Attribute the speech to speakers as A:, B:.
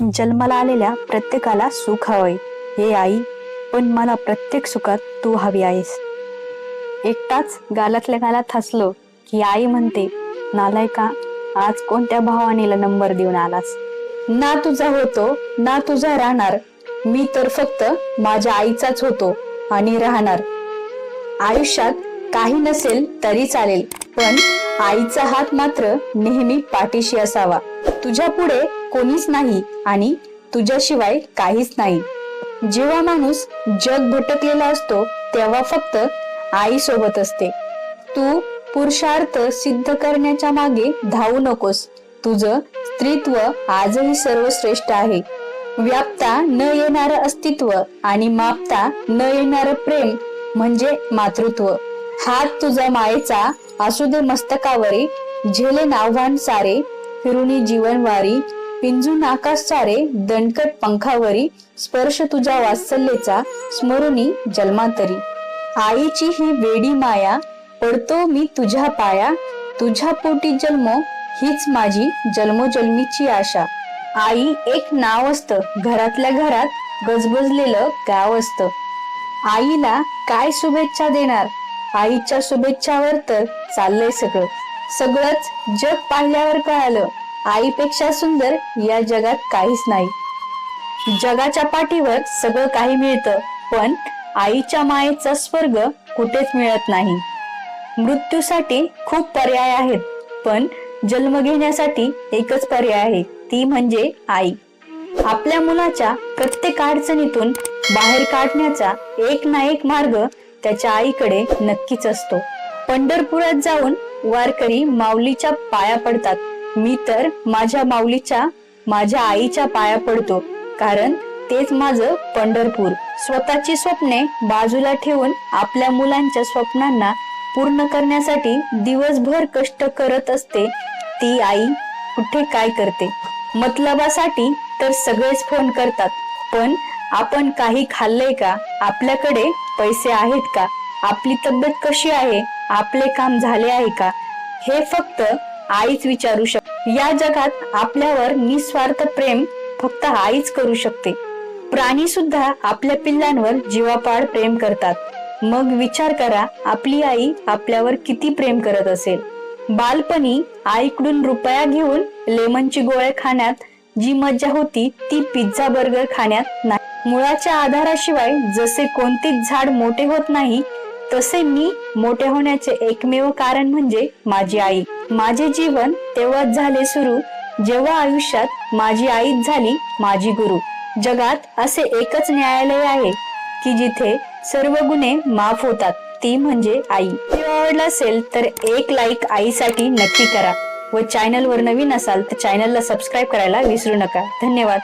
A: जन्माला आलेल्या प्रत्येकाला सुख हवंय. हे आई पण मला प्रत्येक सुखात तू हवी आहेस. एकटाच गालातल्या गालात हसलो की आई म्हणते नालायका आज कोणत्या भावानीला नंबर देऊन आलास? ना तुझा होतो ना तुझा राहणार. मी तर फक्त माझ्या आईचाच होतो आणि राहणार. आयुष्यात काही नसेल तरी चालेल पण आईचा हात मात्र नेहमी पाठीशी असावा. तुझ्या पुढे कोणीच नाही आणि तुझ्याशिवाय काहीच नाही. जेव्हा माणूस जग भटकलेला असतो तेव्हा फक्त आई सोबत असते. तू पुरुषार्थ सिद्ध करण्याच्या मागे धावू नकोस. तुझं स्त्रीत्व आजही सर्वश्रेष्ठ आहे. व्यापता न येणार अस्तित्व आणि मापता न येणार प्रेम म्हणजे मातृत्व. हात तुझा मायेचा असू दे मस्तकावरी झेले नाव्हान सारे फिरुनी जीवनवारी पिंजून आकाश सारे दणकट पंखावरी स्पर्श तुझ्या वात्सल्येचा स्मरुनी जन्मांतरी. आईची ही वेडी माया पडतो मी तुझ्या पाया तुझ्या पोटी जन्म हीच माझी जन्मोजन्मीची आशा. आई एक नाव असतं घरातल्या घरात गजबजलेलं गाव असतं. आईला काय शुभेच्छा देणार? आईच्या शुभेच्छावर तर चाललंय सगळं. सगळंच जग पाहिल्यावर कळालं. आईपेक्षा सुंदर या जगात काहीच नाही. जगाच्या पाठीवर सगळं काही मिळतं पण आईच्या मायेचा स्वर्ग कुठेच मिळत नाही. मृत्यूसाठी खूप पर्याय आहेत पण जन्म घेण्यासाठी एकच पर्याय आहे ती म्हणजे आई. आपल्या मुलाच्या प्रत्येक अडचणीतून बाहेर काढण्याचा एक ना एक मार्ग त्याच्या आईकडे नक्कीच असतो. पंढरपुरात जाऊन वारकरी माऊलीच्या पाया पडतात. मी तर माझ्या माऊलीच्या माझ्या आईच्या पाया पडतो. कारण तेच माझं पंढरपूर. स्वतःची स्वप्ने बाजूला ठेवून आपल्या मुलांच्या स्वप्नांना पूर्ण करण्यासाठी दिवसभर कष्ट करत असते ती आई कुठे काय करते? मतलबासाठी तर सगळेच फोन करतात. पण आपण काही खाल्लंय का? आपल्याकडे पैसे आहेत का? आपली तब्येत कशी आहे? आपले काम झाले आहे का? हे फक्त आईच विचारू शकते या जगात आपल्यावर निस्वार्थ प्रेम फक्त आईच करू शकते. प्राणी सुद्धा आपल्या पिल्लांवर जीवापाड प्रेम करतात. मग विचार करा आपली आई आपल्यावर किती प्रेम करत असेल? बालपणी आईकडून रुपया घेऊन लेमनची गोळे खाण्यात जी मज्जा होती ती पिझ्झा बर्गर खाण्यात नाही. मुळाच्या आधाराशिवाय जसे कोणतेच झाड मोठे होत नाही तसे मी मोठे होण्याचे एकमेव कारण म्हणजे माझी आई. माझे जीवन तेव्हाच झाले सुरू जेव्हा आयुष्यात माझी आईच झाली माझी गुरु. जगात असे एकच न्यायालय आहे की जिथे सर्व गुन्हे माफ होतात ती म्हणजे आई. आवडला असेल तर एक लाईक आईसाठी नक्की करा. व चॅनलवर नवीन असाल तर चॅनलला सबस्क्राईब करायला विसरू नका. धन्यवाद.